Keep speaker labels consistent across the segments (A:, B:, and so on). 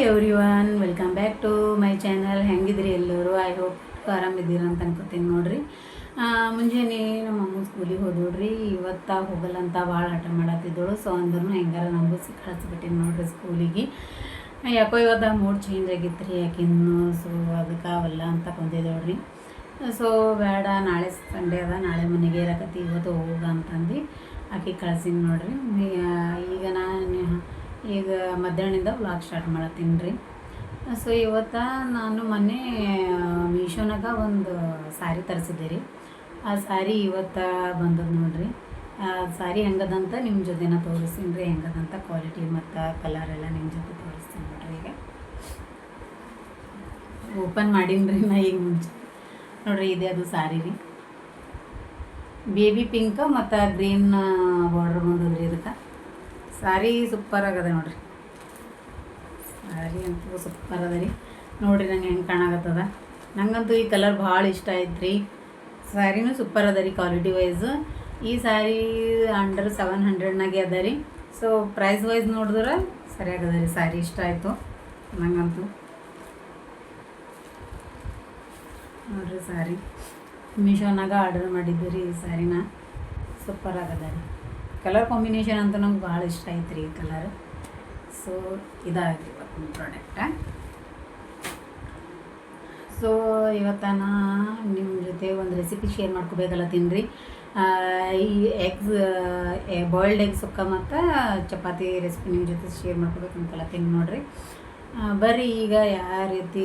A: Hi everyone welcome back to my channel ಹೆಂಗಿದ್ರಿ ಎಲ್ಲರೂ? I hope ಆರಾಮಿದ್ದೀರ ಅಂತ ಅನ್ಕೋತೀನಿ ನೋಡ್ರಿ. ಮುಂಜಾನೆ ನಮ್ಮ ಅಮ್ಮ ಸ್ಕೂಲಿಗೆ ಹೋದೋಡ್ರಿ ಇವತ್ತ ಹೋಗಲ್ಲ ಅಂತ ಭಾಳ ಹಠ ಮಾಡತ್ತಿದ್ದಳು ಸೊ ಅಂದ್ರೂ ಹೆಂಗಾರ ನಮಗೂ ಕಳಿಸ್ಬಿಟ್ಟಿನಿ ನೋಡ್ರಿ ಸ್ಕೂಲಿಗೆ ಯಾಕೋ ಇವತ್ತು ಮೂಡ್ ಚೇಂಜ್ ಆಗಿತ್ತು ರೀ ಯಾಕಿನ್ನು? ಸೊ ಅದಕ್ಕೆ ಅವಲ್ಲ ಅಂತ ಬಂದಿದ್ದೋಳ್ರಿ ಸೊ ಬೇಡ, ನಾಳೆ ಸಂಡೇ ಅದ. ನಾಳೆ ಮನೆಗೆ ಇರಕತ್ತಿ, ಇವತ್ತು ಹೋಗ ಅಂತಂದು ಆಕೆ ಕಳ್ಸೀನಿ ನೋಡ್ರಿ. ಈಗ ನಾನು ಈಗ ಮಧ್ಯಾಹ್ನದಿಂದ ವ್ಲಾಗ್ ಸ್ಟಾರ್ಟ್ ಮಾಡತ್ತೀನಿ ರೀ. ಸೊ ಇವತ್ತು ನಾನು ಮೊನ್ನೆ ಮೀಶೋನಾಗ ಒಂದು ಸ್ಯಾರಿ ತರಿಸಿದ್ದೆ ರೀ. ಆ ಸ್ಯಾರಿ ಇವತ್ತು ಬಂದದ್ದು ನೋಡ್ರಿ. ಆ ಸ್ಯಾರಿ ಹೆಂಗದಂತ ನಿಮ್ಮ ಜೊತೆನ ತೋರಿಸ್ತೀನಿ ರೀ. ಹೆಂಗದಂತ ಕ್ವಾಲಿಟಿ ಮತ್ತು ಕಲರ್ ಎಲ್ಲ ನಿಮ್ಮ ಜೊತೆ ತೋರಿಸ್ತೀನಿ ನೋಡ್ರಿ ಈಗ. ಓಪನ್ ಮಾಡೀನಿ ರೀ ನಾ ಈಗ ಮುಂಚೆ. ನೋಡ್ರಿ ಇದೆ ಅದು ಸ್ಯಾರಿ ರೀ. ಬೇಬಿ ಪಿಂಕ್ ಮತ್ತು ಗ್ರೀನ್ ಬಾರ್ಡರ್ ಬಂದದ್ರಿ ಇದಕ್ಕೆ. ಸಾರಿ ಸೂಪರ್ ಆಗದ ನೋಡ್ರಿ. ಸಾರಿ ಅಂತೂ ಸೂಪರ್ ಅದ ರೀ. ನೋಡ್ರಿ ನಂಗೆ ಹೆಂಗೆ ಕಾಣಾಗತ್ತದ ನಂಗಂತೂ ಈ ಕಲರ್ ಭಾಳ ಇಷ್ಟ ಆಯ್ತು ರೀ ಸ್ಯಾರಿನೂ ಸೂಪರ್ ಅದ ರೀ ಕ್ವಾಲಿಟಿ ವೈಸ್ ಈ ಸ್ಯಾರಿ ಅಂಡರ್ ಸೆವೆನ್ ಹಂಡ್ರೆಡ್ನಾಗೆ ಅದ ರೀ. ಸೊ ಪ್ರೈಸ್ ವೈಸ್ ನೋಡಿದ್ರೆ ಸರಿಯಾಗದ ರೀ. ಸ್ಯಾರಿ ಇಷ್ಟ ಆಯಿತು. ನಂಗಂತೂ. ನೋಡ್ರಿ ಸ್ಯಾರಿ ಮೀಶೋನಾಗ ಆರ್ಡರ್ ಮಾಡಿದ್ದೆ ರೀ ಈ ಸ್ಯಾರಿನ ಸೂಪರ್ ಆಗದ ರೀ. ಕಲರ್ ಕಾಂಬಿನೇಷನ್ ಅಂತ ನಂಗೆ ಭಾಳ ಇಷ್ಟ ಆಯ್ತು ರೀ ಈ ಕಲರ್. ಸೊ ಇದಾಗಿ ಇವತ್ತಿನ ಪ್ರಾಡಕ್ಟ ಸೊ ಇವತ್ತು ನಿಮ್ಮ ಜೊತೆ ಒಂದು ರೆಸಿಪಿ ಶೇರ್ ಮಾಡ್ಕೋಬೇಕಲ್ಲ ತಿನ್ರಿ. ಈ ಎಗ್ಸ್ ಬಾಯ್ಲ್ಡ್ ಎಗ್ ಸುಕ್ಕ ಮತ್ತು ಚಪಾತಿ ರೆಸಿಪಿ ನಿಮ್ಮ ಜೊತೆ ಶೇರ್ ಮಾಡ್ಕೋಬೇಕು ಅನ್ಕೊಳತ್ತೀನಿ ನೋಡ್ರಿ. ಬರ್ರಿ ಈಗ ಯಾವ ರೀತಿ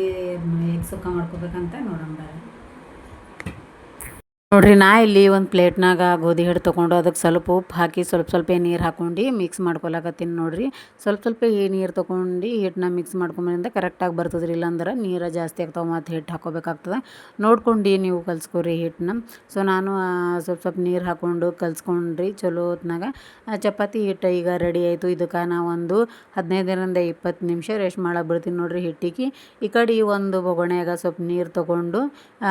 A: ಎಗ್ ಸುಕ್ಕ ಮಾಡ್ಕೋಬೇಕಂತ ನೋಡೋಣ ಬರ್ರಿ. ನೋಡ್ರಿ, ನಾ ಇಲ್ಲಿ ಒಂದು ಪ್ಲೇಟ್ನಾಗ ಗೋಧಿ ಹಿಟ್ಟು ತೊಗೊಂಡು ಅದಕ್ಕೆ ಸ್ವಲ್ಪ ಉಪ್ಪು ಹಾಕಿ ಸ್ವಲ್ಪ ಸ್ವಲ್ಪ ನೀರು ಹಾಕೊಂಡು ಮಿಕ್ಸ್ ಮಾಡ್ಕೊಳಕತ್ತೀನಿ ನೋಡ್ರಿ. ಸ್ವಲ್ಪ ಸ್ವಲ್ಪ ಈ ನೀರು ತೊಗೊಂಡು ಹಿಟ್ಟನ್ನ ಮಿಕ್ಸ್ ಮಾಡ್ಕೊಂಬಂದ ಕರೆಕ್ಟಾಗಿ ಬರ್ತದ್ರಿ, ಇಲ್ಲಾಂದ್ರೆ ನೀರು ಜಾಸ್ತಿ ಆಗ್ತಾವೆ ಮತ್ತು ಹಿಟ್ಟು ಹಾಕೋಬೇಕಾಗ್ತದೆ. ನೋಡ್ಕೊಂಡು ನೀವು ಕಲ್ಸ್ಕೊರಿ ಹಿಟ್ಟನ್ನ. ಸೊ ನಾನು ಸ್ವಲ್ಪ ಸ್ವಲ್ಪ ನೀರು ಹಾಕ್ಕೊಂಡು ಕಲ್ಸ್ಕೊಂಡ್ರಿ ಚಲೋ ಹೊತ್ನಾಗ. ಚಪಾತಿ ಹಿಟ್ಟು ಈಗ ರೆಡಿ ಆಯಿತು. ಇದಕ್ಕೆ ನಾವು ಒಂದು ಹದಿನೈದರಿಂದ ಇಪ್ಪತ್ತು ನಿಮಿಷ ರೆಸ್ಟ್ ಮಾಡಕ್ಕೆ ಬಿಡ್ತೀನಿ ನೋಡ್ರಿ ಹಿಟ್ಟಿಗೆ ಈ ಕಡೆ ಒಂದು ಬೊಗಣೆಯಾಗ ಸ್ವಲ್ಪ ನೀರು ತೊಗೊಂಡು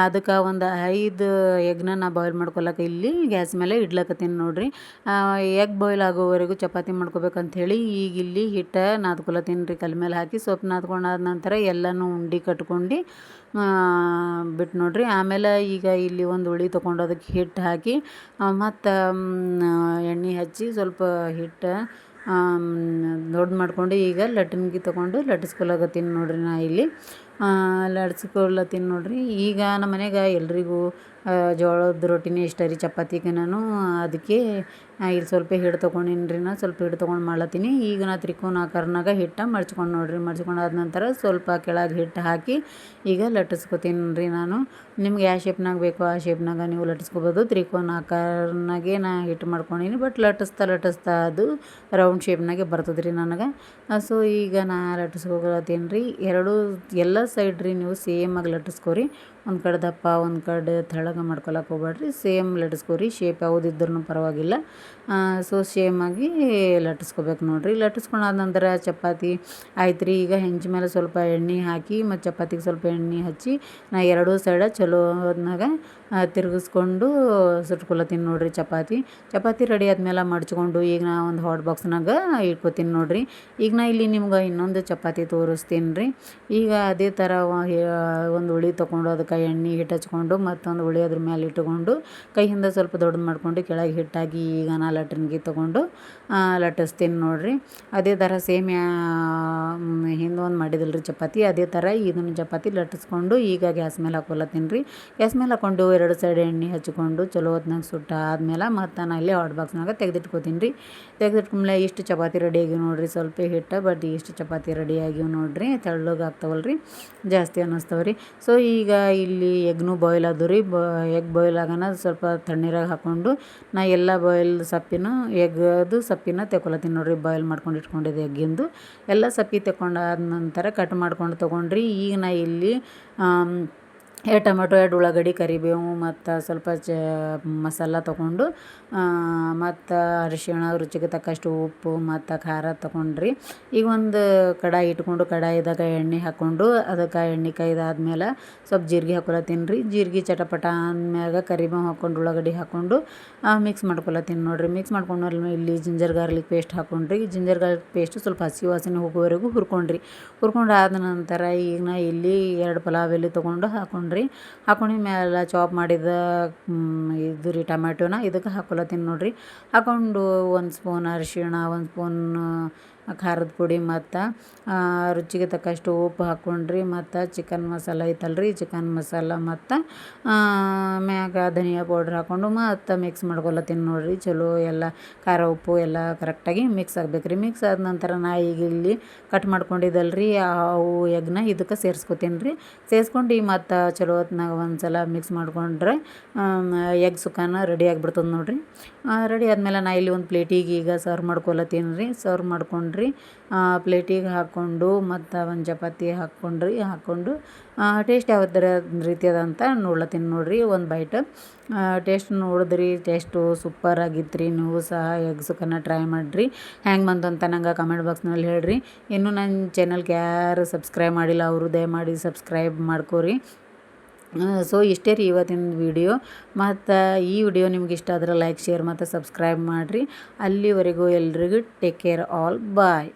A: ಅದಕ್ಕೆ ಒಂದು ಐದು ಎಗ್ನ ನಾ ಬಾಯ್ಲ್ ಮಾಡ್ಕೊಳಕ್ಕೆ ಇಲ್ಲಿ ಗ್ಯಾಸ್ ಮೇಲೆ ಇಡ್ಲಕತ್ತೀನಿ ನೋಡಿರಿ. ಎಗ್ ಬಾಯ್ಲ್ ಆಗೋವರೆಗೂ ಚಪಾತಿ ಮಾಡ್ಕೋಬೇಕಂಥೇಳಿ ಈಗ ಇಲ್ಲಿ ಹಿಟ್ಟು ನಾದ್ಕೊಳತ್ತೀನಿ ರೀ ಕಲ್ ಮೇಲೆ ಹಾಕಿ ಸೊಪ್ಪು ನಾದ್ಕೊಂಡಾದ ನಂತರ ಎಲ್ಲನೂ ಉಂಡೆ ಕಟ್ಕೊಂಡು ಬಿಟ್ಟು ನೋಡಿರಿ. ಆಮೇಲೆ ಈಗ ಇಲ್ಲಿ ಒಂದು ಉಳಿ ತೊಗೊಂಡು ಅದಕ್ಕೆ ಹಿಟ್ಟು ಹಾಕಿ ಮತ್ತು ಎಣ್ಣೆ ಹಚ್ಚಿ ಸ್ವಲ್ಪ ಹಿಟ್ಟು ದೊಡ್ಡ ಮಾಡ್ಕೊಂಡು ಈಗ ಲಟ್ಟಣಿಗೆ ತೊಗೊಂಡು ಲಟ್ಟಿಸ್ಕೊಳಕತ್ತೀನಿ ನೋಡಿರಿ ನಾ ಇಲ್ಲಿ. ಲಟ್ಸ್ಕೊಳತ್ತೀನಿ ನೋಡಿರಿ. ಈಗ ನಮ್ಮ ಮನೆಯಾಗ ಎಲ್ರಿಗೂ ಜೋಳದ ರೊಟ್ಟಿನೇ ಇಷ್ಟ ರೀ ಚಪಾತಿಗೆ ನಾನು ಅದಕ್ಕೆ ಇಲ್ಲಿ ಸ್ವಲ್ಪ ಹಿಟ್ಟು ತೊಗೊಂಡಿನಿ ರೀ ನಾ, ಸ್ವಲ್ಪ ಹಿಟ್ಟು ತೊಗೊಂಡು ಮಾಡ್ಲತ್ತೀನಿ. ಈಗ ನಾ ತ್ರಿಕೋನ ಆಕಾರನಾಗ ಹಿಟ್ಟು ಮಡ್ಚ್ಕೊಂಡು ನೋಡ್ರಿ. ಮಡ್ಚ್ಕೊಂಡಾದ ನಂತರ ಸ್ವಲ್ಪ ಕೆಳಗೆ ಹಿಟ್ಟು ಹಾಕಿ ಈಗ ಲಟ್ಟಿಸ್ಕೊತೀನಿ ರೀ ನಾನು. ನಿಮ್ಗೆ ಯಾವ ಶೇಪ್ನಾಗ ಬೇಕೋ ಆ ಶೇಪ್ನಾಗ ನೀವು ಲಟ್ಟಿಸ್ಕೊಬೋದು. ತ್ರಿಕೋನ ಆಕಾರನಾಗೆ ನಾ ಹಿಟ್ಟು ಮಾಡ್ಕೊಂಡೀನಿ ಬಟ್ ಲಟ್ಟಿಸ್ತಾ ಲಟ್ಟಿಸ್ತಾ ಅದು ರೌಂಡ್ ಶೇಪ್ನಾಗೆ ಬರ್ತದೆ ನನಗೆ. ಸೊ ಈಗ ನಾ ಲಟ್ಟಿಸ್ಕೊಳತ್ತೀನಿ ರೀ ಎರಡು, ಎಲ್ಲ ಸೈಡ್ ರೀ ನೀವು ಸೇಮಾಗಿ ಲಟ್ಟಿಸ್ಕೊರಿ. ಒಂದು ಕಡೆ ದಪ್ಪ, ಒಂದು ಕಡೆ ತೆಳಗ ಮಾಡ್ಕೊಳಕ್ಕೆ ಹೋಗ್ಬೇಡ್ರಿ ಸೇಮ್ ಲಟ್ಟಿಸ್ಕೊರಿ. ಶೇಪ್ ಯಾವುದಿದ್ರೂ ಪರವಾಗಿಲ್ಲ. ಸೊ ಸೇಮಾಗಿ ಲಟ್ಟಿಸ್ಕೊಬೇಕು ನೋಡ್ರಿ. ಲಟ್ಟಿಸ್ಕೊಂಡಾದ ನಂತರ ಚಪಾತಿ ಆಯ್ತು ರೀ ಈಗ ಹೆಂಚು ಮೇಲೆ ಸ್ವಲ್ಪ ಎಣ್ಣೆ ಹಾಕಿ ಮತ್ತು ಚಪಾತಿಗೆ ಸ್ವಲ್ಪ ಎಣ್ಣೆ ಹಚ್ಚಿ ನಾ ಎರಡೂ ಸೈಡ ಚಲೋ ಹೊತ್ನಾಗ ತಿರುಗಿಸ್ಕೊಂಡು ಸುಟ್ಕೊಳತ್ತೀನಿ ನೋಡಿರಿ ಚಪಾತಿ. ಚಪಾತಿ ರೆಡಿ ಆದ್ಮೇಲೆ ಮಡ್ಚ್ಕೊಂಡು ಈಗ ನಾ ಒಂದು ಹಾಟ್ ಬಾಕ್ಸ್ನಾಗ ಇಟ್ಕೊತೀನಿ ನೋಡಿರಿ. ಈಗ ನಾ ಇಲ್ಲಿ ನಿಮ್ಗೆ ಇನ್ನೊಂದು ಚಪಾತಿ ತೋರಿಸ್ತೀನಿ ರೀ ಈಗ ಅದೇ ಥರ ಒಂದು ಉಳಿ ತೊಗೊಂಡು ಅದಕ್ಕೆ ಎಣ್ಣೆ ಹಿಟ್ಟು ಹಚ್ಕೊಂಡು ಮತ್ತೊಂದು ಉಳಿ ಅದ್ರ ಮೇಲೆ ಇಟ್ಕೊಂಡು ಕೈಯಿಂದ ಸ್ವಲ್ಪ ದೊಡ್ಡದು ಮಾಡ್ಕೊಂಡು ಕೆಳಗೆ ಹಿಟ್ಟಾಗಿ ಈಗ ನಾ ಲಟ್ರನ್ಗೆ ತೊಗೊಂಡು ಲಟ್ಟಿಸ್ತೀನಿ ನೋಡಿರಿ. ಅದೇ ಥರ ಸೇಮ್ ಹಿಂದೆ ಒಂದು ಮಾಡಿದಲ್ರಿ ಚಪಾತಿ. ಅದೇ ಥರ ಇದನ್ನು ಚಪಾತಿ ಲಟ್ಟಿಸ್ಕೊಂಡು ಈಗ ಗ್ಯಾಸ್ ಮೇಲೆ ಹಾಕೊಲತ್ತೀನಿ ರೀ. ಗ್ಯಾಸ್ ಮೇಲೆ ಹಾಕೊಂಡು ಸೈಡ್ ಎಣ್ಣೆ ಹಚ್ಕೊಂಡು ಚಲೋ ಹೊತ್ನಾಗ ಸುಟ್ಟ ಆದ್ಮೇಲೆ ಮತ್ತು ನಾನು ಇಲ್ಲಿ ಹಾಟ್ ಬಾಕ್ಸ್ನಾಗ ತೆಗೆದಿಟ್ಕೋತೀನಿ ರೀ. ತೆಗೆದಿಟ್ಕೊಂಡ್ಮೇಲೆ ಇಷ್ಟು ಚಪಾತಿ ರೆಡಿ ಆಗಿವೆ ನೋಡಿರಿ ಸ್ವಲ್ಪ ಹಿಟ್ಟು ಬಟ್ ಇಷ್ಟು ಚಪಾತಿ ರೆಡಿ ಆಗಿವೆ ನೋಡಿರಿ, ತೆಳ್ಳಗೆ ಆಗ್ತಾವಲ್ಲ ರೀ, ಜಾಸ್ತಿ ಅನ್ನಿಸ್ತಾವೆ ರೀ. ಸೊ ಈಗ ಇಲ್ಲಿ ಎಗ್ನೂ ಬಾಯ್ಲ್ ಅದು ರೀ, ಬ, ಎಗ್ ಬಾಯ್ಲ್ ಆಗೋಣ ಸ್ವಲ್ಪ ತಣ್ಣೀರಾಗ ಹಾಕ್ಕೊಂಡು ನಾ ಎಲ್ಲ ಬಾಯ್ಲ್ ಸಪ್ಪಿನ ಎಗ್ದು ಸಪ್ಪಿನ ತೆಕೊಳತ್ತೀನಿ ನೋಡಿರಿ ಬಾಯ್ಲ್ ಮಾಡ್ಕೊಂಡು ಇಟ್ಕೊಂಡಿದ್ದೆ ಎಗ್ಗಿಂದು ಎಲ್ಲ ಸಪ್ಪಿ ತೆಕೊಂಡಾದ ನಂತರ ಕಟ್ ಮಾಡ್ಕೊಂಡು ತೊಗೊಂಡ್ರಿ, ಈಗ ನಾ ಇಲ್ಲಿ ಎರಡು ಟೊಮೆಟೊ, ಎರಡು ಉಳ್ಳಾಗಡ್ಡಿ, ಕರಿಬೇವು ಮತ್ತು ಸ್ವಲ್ಪ ಚ ಮಸಾಲ ತೊಗೊಂಡು ಮತ್ತು ಅರಿಶಿಣ, ರುಚಿಗೆ ತಕ್ಕಷ್ಟು ಉಪ್ಪು ಮತ್ತು ಖಾರ ತೊಗೊಂಡ್ರಿ. ಈಗ ಒಂದು ಕಡಾಯಿ ಇಟ್ಕೊಂಡು ಕಡಾಯಿದಾಗ ಎಣ್ಣೆ ಹಾಕ್ಕೊಂಡು ಅದಕ್ಕೆ ಎಣ್ಣೆ ಕಾಯ್ದಾದ್ಮೇಲೆ ಸ್ವಲ್ಪ ಜೀರಿಗೆ ಹಾಕೊಳತ್ತೀನಿ ರೀ. ಜೀರಿಗೆ ಚಟಪಟ ಅಂದ್ಮ್ಯಾಗ ಕರಿಬೇವು ಹಾಕ್ಕೊಂಡು ಉಳ್ಳಾಗಡ್ಡಿ ಹಾಕ್ಕೊಂಡು ಮಿಕ್ಸ್ ಮಾಡ್ಕೊಳತ್ತೀನಿ ನೋಡಿರಿ. ಮಿಕ್ಸ್ ಮಾಡ್ಕೊಂಡು ಇಲ್ಲಿ ಜಿಂಜರ್ ಗಾರ್ಲಿಕ್ ಪೇಸ್ಟ್ ಹಾಕ್ಕೊಂಡ್ರಿ ಜಿಂಜರ್ ಗಾರ್ಲಿಕ್ ಪೇಸ್ಟ್ ಸ್ವಲ್ಪ ಹಸಿ ವಾಸನೆ ಹೋಗೋವರೆಗೂ ಹುರ್ಕೊಂಡ್ರಿ. ಹುರ್ಕೊಂಡು ಆದ ನಂತರ ಈಗ ನಾ ಇಲ್ಲಿ ಎರಡು ಪಲಾವ್ ಎಲೆ ತೊಗೊಂಡು ಹಾಕ್ಕೊಂಡ್ರಿ ಹಾಕೊಂಡು ಮ್ಯಾಲ ಚಾಪ್ ಮಾಡಿದ ಇದು ರೀ ಟೊಮ್ಯಾಟೋನ ಇದಕ್ಕೆ ಹಾಕೊಳತ್ತೀನಿ ನೋಡಿರಿ. ಹಾಕೊಂಡು ಒಂದು ಸ್ಪೂನ್ ಅರಿಶಿಣ, ಒಂದು ಸ್ಪೂನ್ ಖಾರದ ಪುಡಿ ಮತ್ತು ರುಚಿಗೆ ತಕ್ಕಷ್ಟು ಉಪ್ಪು ಹಾಕ್ಕೊಂಡ್ರಿ ಮತ್ತು ಚಿಕನ್ ಮಸಾಲ ಐತಲ್ರಿ. ಚಿಕನ್ ಮಸಾಲ ಮತ್ತು ಮ್ಯಾಗ ಧನಿಯಾ ಪೌಡ್ರ್ ಹಾಕ್ಕೊಂಡು ಮತ್ತು ಮಿಕ್ಸ್ ಮಾಡ್ಕೊಳತ್ತೀನಿ ನೋಡಿರಿ. ಚಲೋ ಎಲ್ಲ ಖಾರ ಉಪ್ಪು ಎಲ್ಲ ಕರೆಕ್ಟಾಗಿ ಮಿಕ್ಸ್ ಆಗ್ಬೇಕು ರೀ ಮಿಕ್ಸ್ ಆದ ನಂತರ ನಾ ಈಗ ಇಲ್ಲಿ ಕಟ್ ಮಾಡ್ಕೊಂಡಿದ್ದಲ್ರಿ ಅವು ಎಗ್ನ ಇದಕ್ಕೆ ಸೇರಿಸ್ಕೊತೀನಿ ರೀ ಸೇರಿಸ್ಕೊಂಡು ಮತ್ತು ಚಲೋ ಹೊತ್ನಾಗ ಒಂದು ಸಲ ಮಿಕ್ಸ್ ಮಾಡಿಕೊಂಡ್ರೆ ಎಗ್ ಸುಕ್ಕನ ರೆಡಿ ಆಗಿಬಿಡ್ತದೆ ನೋಡಿರಿ. ರೆಡಿ ಆದಮೇಲೆ ನಾ ಇಲ್ಲಿ ಒಂದು ಪ್ಲೇಟಿಗೆ ಈಗ ಸರ್ವ್ ಮಾಡ್ಕೊಳತ್ತೀನಿ ರೀ ಸರ್ವ್ ಮಾಡ್ಕೊಂಡ್ರಿ ಪ್ಲೇಟಿಗೆ ಹಾಕ್ಕೊಂಡು, ಮತ್ತು ಒಂದು ಚಪಾತಿ ಹಾಕ್ಕೊಂಡ್ರಿ, ಹಾಕ್ಕೊಂಡು ಟೇಸ್ಟ್ ಯಾವ ಥರ ರೀತಿ ಅದ ಅಂತ ನೋಡ್ಲತ್ತೀನಿ ನೋಡಿರಿ ಒಂದು ಬೈಟ್ ಟೇಸ್ಟ್ ನೋಡಿದ್ರಿ ಟೇಸ್ಟು ಸೂಪರ್ ಆಗಿತ್ತು ನೀವು ಸಹ ಎಗ್ಸುಕನ್ನು ಟ್ರೈ ಮಾಡಿರಿ. ಹ್ಯಾಂಗೆ ಬಂತು ಅಂತ ನಂಗೆ ಕಮೆಂಟ್ ಬಾಕ್ಸ್ನಲ್ಲಿ ಹೇಳ್ರಿ. ಇನ್ನೂ ನನ್ನ ಚಾನಲ್ಗೆ ಯಾರು ಸಬ್ಸ್ಕ್ರೈಬ್ ಮಾಡಿಲ್ಲ, ಅವರು ದಯಮಾಡಿ ಸಬ್ಸ್ಕ್ರೈಬ್ ಮಾಡ್ಕೋರಿ. ಸೊ ಇಷ್ಟೇ ರೀ ಇವತ್ತಿನ ವಿಡಿಯೋ ಮತ್ತು ಈ ವಿಡಿಯೋ ನಿಮ್ಗೆ ಇಷ್ಟ ಆದ್ರೆ ಲೈಕ್ ಶೇರ್ ಮತ್ತು ಸಬ್ಸ್ಕ್ರೈಬ್ ಮಾಡಿರಿ. ಅಲ್ಲಿವರೆಗೂ ಎಲ್ರಿಗೂ ಟೇಕ್ ಕೇರ್ ಆಲ್ ಬಾಯ್